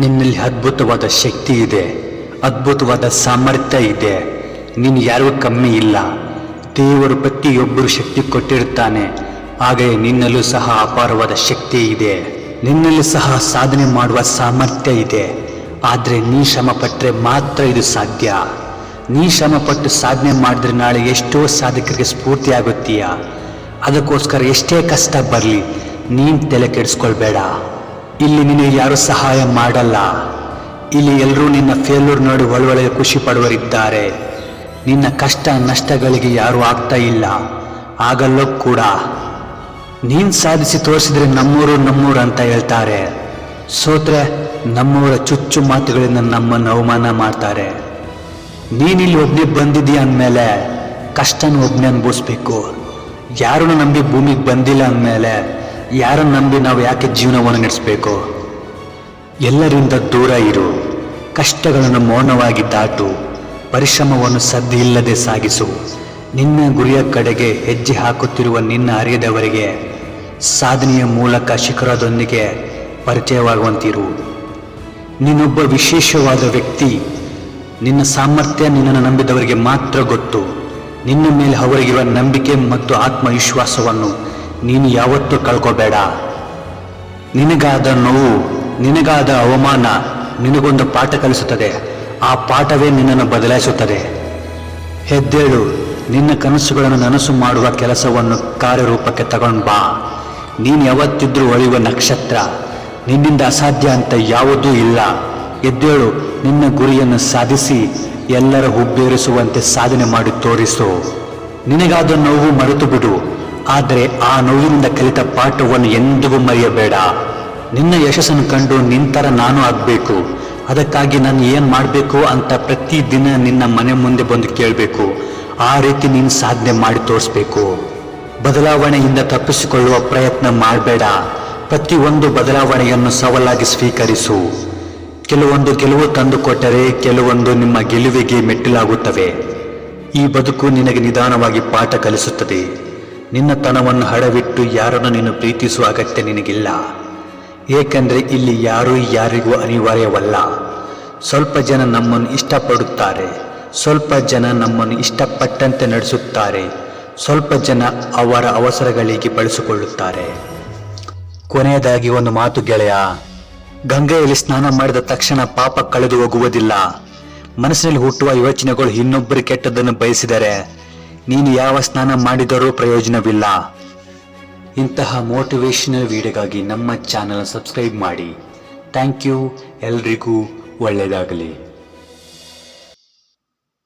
ನಿನ್ನಲ್ಲಿ ಅದ್ಭುತವಾದ ಶಕ್ತಿ ಇದೆ, ಅದ್ಭುತವಾದ ಸಾಮರ್ಥ್ಯ ಇದೆ. ನೀನು ಯಾರಿಗೂ ಕಮ್ಮಿ ಇಲ್ಲ. ದೇವರು ಪ್ರತಿಯೊಬ್ಬರು ಶಕ್ತಿ ಕೊಟ್ಟಿರುತ್ತಾನೆ ಹಾಗೆಯೇ ನಿನ್ನಲ್ಲೂ ಸಹ ಅಪಾರವಾದ ಶಕ್ತಿ ಇದೆ. ನಿನ್ನಲ್ಲಿ ಸಹ ಸಾಧನೆ ಮಾಡುವ ಸಾಮರ್ಥ್ಯ ಇದೆ. ಆದರೆ ನೀ ಶ್ರಮ ಪಟ್ಟರೆ ಮಾತ್ರ ಇದು ಸಾಧ್ಯ. ನೀ ಶ್ರಮಪಟ್ಟು ಸಾಧನೆ ಮಾಡಿದ್ರೆ ನಾಳೆ ಎಷ್ಟೋ ಸಾಧಕರಿಗೆ ಸ್ಫೂರ್ತಿ ಆಗುತ್ತೀಯ? ಅದಕ್ಕೋಸ್ಕರ ಎಷ್ಟೇ ಕಷ್ಟ ಬರಲಿ, ನೀನು ತಲೆ ಕೆಡಿಸ್ಕೊಳ್ಬೇಡ. ಇಲ್ಲಿ ನಿನಗೆ ಯಾರು ಸಹಾಯ ಮಾಡಲ್ಲ. ಇಲ್ಲಿ ಎಲ್ಲರೂ ನಿನ್ನ ಫೇಲ್ಯೂರ್ ನೋಡಿ ಒಳೊಳಗೆ ಖುಷಿ ಪಡುವರಿದ್ದಾರೆ ನಿನ್ನ ಕಷ್ಟ ನಷ್ಟಗಳಿಗೆ ಯಾರೂ ಆಗ್ತಾ ಇಲ್ಲ. ಆಗಲ್ಲೋ ಕೂಡ. ನೀನು ಸಾಧಿಸಿ ತೋರಿಸಿದ್ರೆ ನಮ್ಮೂರು ನಮ್ಮೂರು ಅಂತ ಹೇಳ್ತಾರೆ. ಸೋತ್ರೆ ನಮ್ಮೂರ ಚುಚ್ಚು ಮಾತುಗಳಿಂದ ನಮ್ಮನ್ನು ಅವಮಾನ ಮಾಡ್ತಾರೆ. ನೀನಿಲ್ಲಿ ಒಬ್ಬನೇ ಬಂದಿದ್ದೀಯ ಅಂದಮೇಲೆ ಕಷ್ಟನ ಒಬ್ಬನೇ ಅನುಭವಿಸ್ಬೇಕು. ಯಾರನ್ನು ನಂಬಿ ಭೂಮಿಗೆ ಬಂದಿಲ್ಲ ಅಂದಮೇಲೆ ಯಾರನ್ನು ನಂಬಿ ನಾವು ಯಾಕೆ ಜೀವನವನ್ನು ನಡೆಸಬೇಕು? ಎಲ್ಲರಿಂದ ದೂರ ಇರು. ಕಷ್ಟಗಳನ್ನು ಮೌನವಾಗಿ ದಾಟು. ಪರಿಶ್ರಮವನ್ನು ಸದ್ದಿ ಇಲ್ಲದೆ ಸಾಗಿಸು. ನಿನ್ನ ಗುರಿಯ ಕಡೆಗೆ ಹೆಜ್ಜೆ ಹಾಕುತ್ತಿರುವ ನಿನ್ನ ಅರಿಯದವರಿಗೆ ಸಾಧನೆಯ ಮೂಲಕ ಶಿಖರದೊಂದಿಗೆ ಪರಿಚಯವಾಗುವಂತಿರು. ನೀನೊಬ್ಬ ವಿಶೇಷವಾದ ವ್ಯಕ್ತಿ. ನಿನ್ನ ಸಾಮರ್ಥ್ಯ ನಿನ್ನನ್ನು ನಂಬಿದವರಿಗೆ ಮಾತ್ರ ಗೊತ್ತು. ನಿನ್ನ ಮೇಲೆ ಅವರಿಗಿರುವ ನಂಬಿಕೆ ಮತ್ತು ಆತ್ಮವಿಶ್ವಾಸವನ್ನು ನೀನು ಯಾವತ್ತೂ ಕಳ್ಕೋಬೇಡ. ನಿನಗಾದ ನೋವು, ನಿನಗಾದ ಅವಮಾನ ನಿನಗೊಂದು ಪಾಠ ಕಲಿಸುತ್ತದೆ. ಆ ಪಾಠವೇ ನಿನ್ನನ್ನು ಬದಲಾಯಿಸುತ್ತದೆ. ಹೆದ್ದೇಳು, ನಿನ್ನ ಕನಸುಗಳನ್ನು ನನಸು ಮಾಡುವ ಕೆಲಸವನ್ನು ಕಾರ್ಯರೂಪಕ್ಕೆ ತಗೊಂಡು ಬಾ. ನೀನು ಯಾವತ್ತಿದ್ರೂ ಒಳೆಯುವ ನಕ್ಷತ್ರ, ನಿನ್ನಿಂದ ಅಸಾಧ್ಯ ಅಂತ ಯಾವುದೂ ಇಲ್ಲ. ಎದ್ದೇಳು ನಿನ್ನ ಗುರಿಯನ್ನು ಸಾಧಿಸಿ ಎಲ್ಲರ ಹುಬ್ಬೇರಿಸುವಂತೆ ಸಾಧನೆ ಮಾಡಿ ತೋರಿಸು. ನಿನಗಾದ ನೋವು ಮರೆತು ಬಿಡು ಆದರೆ ಆ ನೋವಿನಿಂದ ಕಲಿತ ಪಾಠವನ್ನು ಎಂದಿಗೂ ಮರೆಯಬೇಡ. ನಿನ್ನ ಯಶಸ್ಸನ್ನು ಕಂಡು ನಿಂತರ ನಾನು ಆಗಬೇಕು. ಅದಕ್ಕಾಗಿ ನಾನು ಏನು ಮಾಡಬೇಕು ಅಂತ ಪ್ರತಿದಿನ ನಿನ್ನ ಮನೆ ಮುಂದೆ ಬಂದು ಕೇಳಬೇಕು. ಆ ರೀತಿ ನೀನು ಸಾಧನೆ ಮಾಡಿ ತೋರಿಸ್ಬೇಕು. ಬದಲಾವಣೆಯಿಂದ ತಪ್ಪಿಸಿಕೊಳ್ಳುವ ಪ್ರಯತ್ನ ಮಾಡಬೇಡ. ಪ್ರತಿಯೊಂದು ಬದಲಾವಣೆಯನ್ನು ಸವಾಲಾಗಿ ಸ್ವೀಕರಿಸು. ಕೆಲವೊಂದು ಗೆಲುವು ತಂದುಕೊಟ್ಟರೆ ಕೆಲವೊಂದು ನಿಮ್ಮ ಗೆಲುವಿಗೆ ಮೆಟ್ಟಿಲಾಗುತ್ತವೆ. ಈ ಬದುಕು ನಿನಗೆ ನಿಧಾನವಾಗಿ ಪಾಠ ಕಲಿಸುತ್ತದೆ. ನಿನ್ನ ತನವನ್ನು ಹಡವಿಟ್ಟು ಯಾರನ್ನು ನೀನು ಪ್ರೀತಿಸುವ ಅಗತ್ಯ ನಿನಗಿಲ್ಲ. ಏಕೆಂದರೆ ಇಲ್ಲಿ ಯಾರೂ ಯಾರಿಗೂ ಅನಿವಾರ್ಯವಲ್ಲ. ಸ್ವಲ್ಪ ಜನ ನಮ್ಮನ್ನು ಇಷ್ಟಪಡುತ್ತಾರೆ. ಸ್ವಲ್ಪ ಜನ ನಮ್ಮನ್ನು ಇಷ್ಟಪಟ್ಟಂತೆ ನಡೆಸುತ್ತಾರೆ. ಸ್ವಲ್ಪ ಜನ ಅವರ ಅವಸರಗಳಿಗೆ ಬಳಸಿಕೊಳ್ಳುತ್ತಾರೆ. ಕೊನೆಯದಾಗಿ ಒಂದು ಮಾತು ಗೆಳೆಯ, ಗಂಗೆಯಲ್ಲಿ ಸ್ನಾನ ಮಾಡಿದ ತಕ್ಷಣ ಪಾಪ ಕಳೆದು ಹೋಗುವುದಿಲ್ಲ. ಮನಸ್ಸಿನಲ್ಲಿ ಹುಟ್ಟುವ ಯೋಚನೆಗಳು ಇನ್ನೊಬ್ಬರು ಕೆಟ್ಟದ್ದನ್ನು ಬಯಸಿದರೆ ನೀನು ಯಾವ ಸ್ನಾನ ಮಾಡಿದರೂ ಪ್ರಯೋಜನವಿಲ್ಲ. ಇಂತಹ ಮೋಟಿವೇಶನಲ್ ವಿಡಿಯೋಗಾಗಿ ನಮ್ಮ ಚಾನಲ್ ಸಬ್ಸ್ಕ್ರೈಬ್ ಮಾಡಿ. ಥ್ಯಾಂಕ್ ಯು ಎಲ್ರಿಗೂ ಒಳ್ಳೆಯದಾಗಲಿ